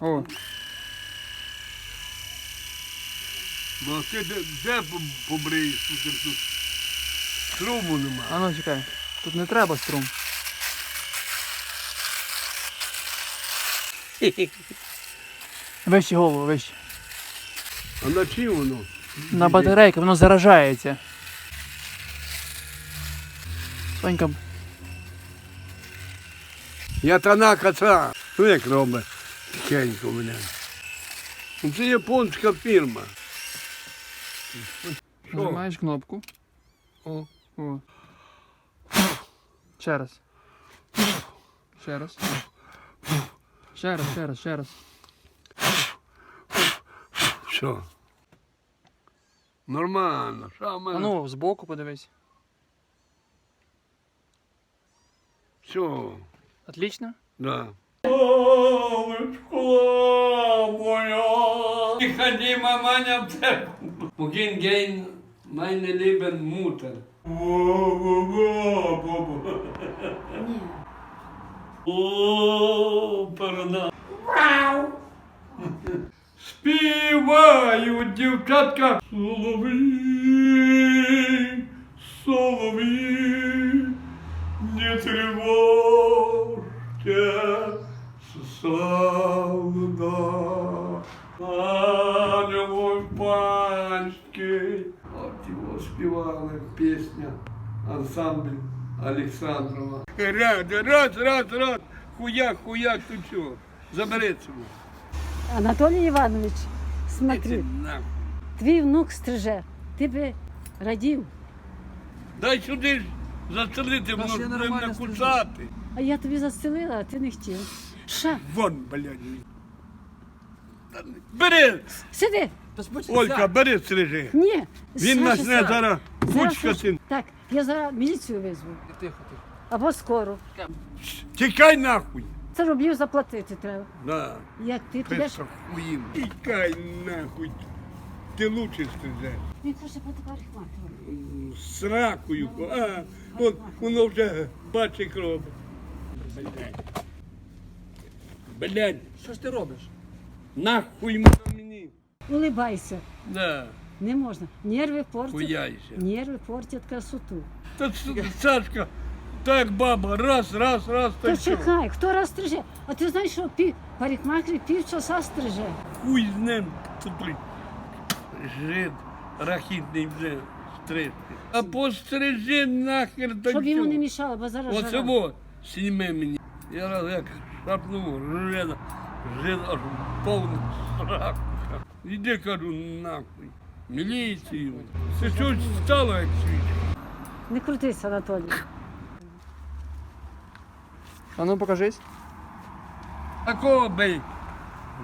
О, Бо ти де, де побриєш? Тут, тут струму нема. а ну чекай. Тут не треба струм. Вище голову, вище. А на чим воно? На батарейку, воно заражається. Сонька, Я танака це. Ну як робить? Тихенько мене. Ну, Це японська фірма. Нажимаєш кнопку. О. О. Ще раз. Ще раз. Ще раз, ще раз, ще раз. Що? Нормально. Що в А ну, збоку подивись. Все. Отлично. Да. Ich die nicht Wohin gehen meine lieben Mutter? О, перна. Співають дівчатка. Соловій, соловій, не тривожте, славна. А любов. От його співали пісня ансамбль Олександрова. Раз, раз, раз, раз. Хуяк, хуяк, тут що? Забери цього. Анатолій Іванович, смотри, твій внук стриже, ти би радів, Дай сюди ж нормально мене кусати. а я тобі застелила, а ти не хотів. Ша, Вон, блядь. Бери, сиди! Олька, бери стрижи. Ні! Він Саша, нас не Саша. зараз Зараз кучкати. Так, я зараз міліцію визву. Тихо, тихо. Або скоро. Тікай нахуй. Це рублів заплатити треба. Да. Як ти підеш? Писа хуїм. Тікай нахуй. Ти лучше стрижеш. Він хоче по парикмахеру. З. А, вон, воно вже бачить кров. Блядь. Блядь, Що ж ти робиш? Нахуй мені. Улибайся. Да, Не можна. Нерви портять. хуяйся. Нерви портять красоту. Та Сашка, так баба, раз, раз, раз, Та та чекай, хто раз стриже? А ти знаєш, що пів, парикмахер півчаса стриже. Хуй з ним блін. жид рахітний вже стрижти. А пострижи нахер та Щоб йому не мішало, бо зараз Оце во, сніми мені. Я раз як шапнув, жида, жид аж повний срак. Іди, кажу, нахуй. Міліцію. Це щось стало як світ. Не крутись, Анатолій. А ну покажись. Такого бей.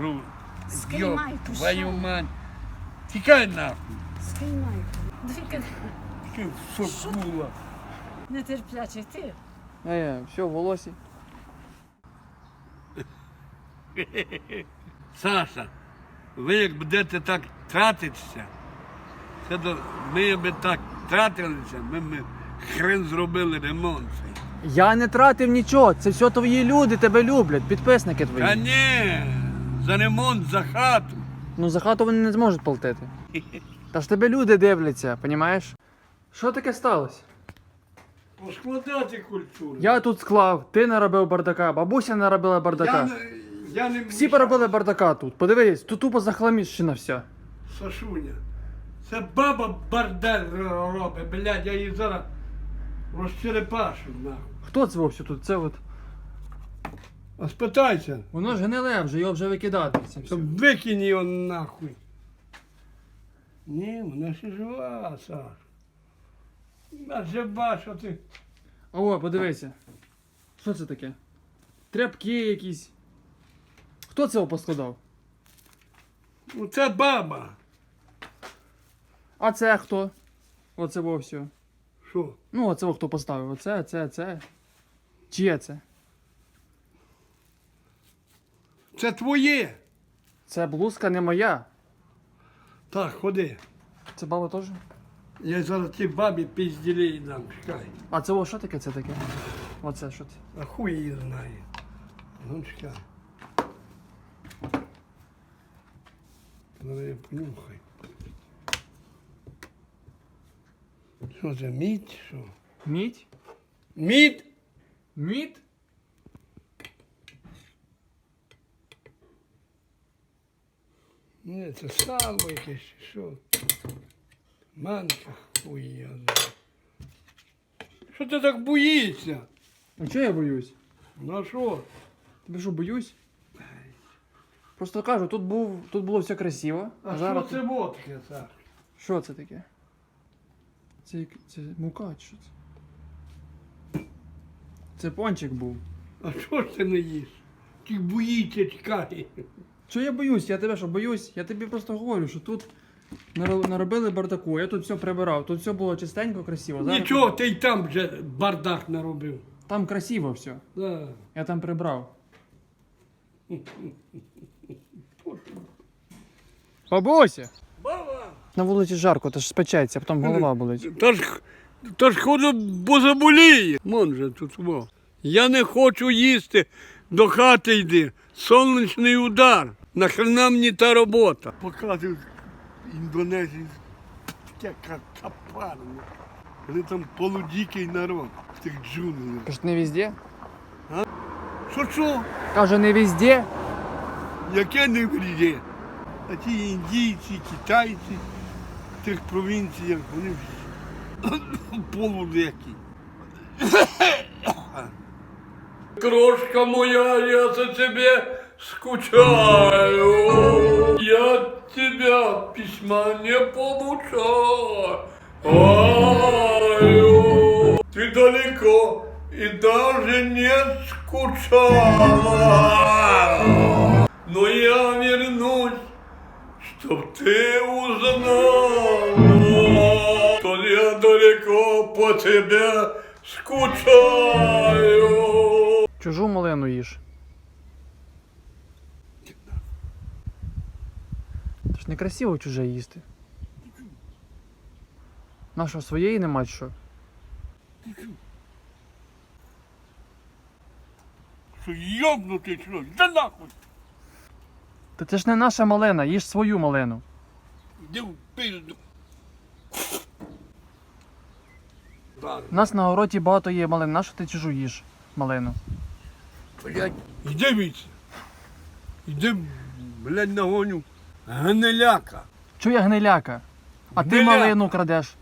Ру. Скинай Йоп, ту Твою мать. Тікай нахуй. Скинай. Двіка Ти сокула. нетерплячий ти. А я, все, в волосі. Саша, ви як будете так тратитися, це до, ми би так тратилися, ми б хрен зробили ремонт. Я не тратив нічого, це все твої люди тебе люблять, підписники твої. Та ні, за ремонт, за хату. Ну за хату вони не зможуть платити. Та ж тебе люди дивляться, понімаєш? Що таке сталося? Поскладати культуру. Я тут склав, ти наробив бардака, бабуся наробила бардака. я, я не Всі поробили бардака тут. Подивись, тут тупо захламіщена вся. Сашуня. Це баба бардер робить, блядь, я її зараз розчерепашу нахуй. Хто це вовсю тут? Це от. А спитайся, Воно ж гниле вже, його вже викидати. Це все. то викинь його нахуй. Ні, вона ще жива, Саш. Вона жива, що ти. О, подивися. Що це таке? Тряпки якісь. Хто це поскладав? Ну це баба. А це хто? Оце вовсю. Що? Ну, оце во хто поставив. Оце, це, це. Чиє це? Це твоє. Це блузка не моя. Так, ходи. Це баба теж? Я зараз ті бабі пізділей дам, чекай. А це о, що таке це таке? Оце що це? А хуй її знає. Ну чекай. Зараз я понюхаю. Що це, мідь? Що? Мідь? Мідь? Мід? Ні, це сало якесь, чи що? Манка хуй я знаю. Що ти так боїшся? А чого я боюсь? На що? Тебе що, боюсь? Просто кажу, тут був, тут було все красиво. А що зараз це водке, Саш? Що це таке? Це, це мука чи що це? Це пончик був. А що ж ти не їш? Ти боїться, чекай. Що я боюсь? Я тебе що боюсь? Я тобі просто говорю, що тут наробили бардаку, я тут все прибирав, тут все було чистенько, красиво. Зараз Нічого, ти й там вже бардак наробив. Там красиво все. Да. Я там прибрав. Бабуся! Баба! На вулиці жарко, то ж спечеться, потім голова болить. Та ж, та ж ходу, бо заболіє. Мон же тут во. Я не хочу їсти, до хати йди. Сонячний удар. Нахрена мені та робота. Показують Індонезії таке капарне. Вони там полудикий народ в тих джунглях. Каже, не везде? Що що? Каже, не везде. Яке не вріє? А ті індійці, китайці в тих провінціях, вони всі полудекі. Крошка моя, я за тебе скучаю. Я от тебя письма не получаю. Ты далеко и даже не скучала. Но я вернусь, чтоб ты узнала, что я далеко по тебе скучаю. Чужу малину їж. Це ж некрасиво чуже їсти. Нашого своєї нема що? Що йобнутий що? Да нахуй! Та це ж не наша малина, їж свою малину. Іди в пизду. У нас на городі багато є малин, нащо ти чужу їж малину? Блядь, іди віце. Іди, блядь, нагоню. Гниляка. Я гниляка? А ти Гниляка. малину крадеш.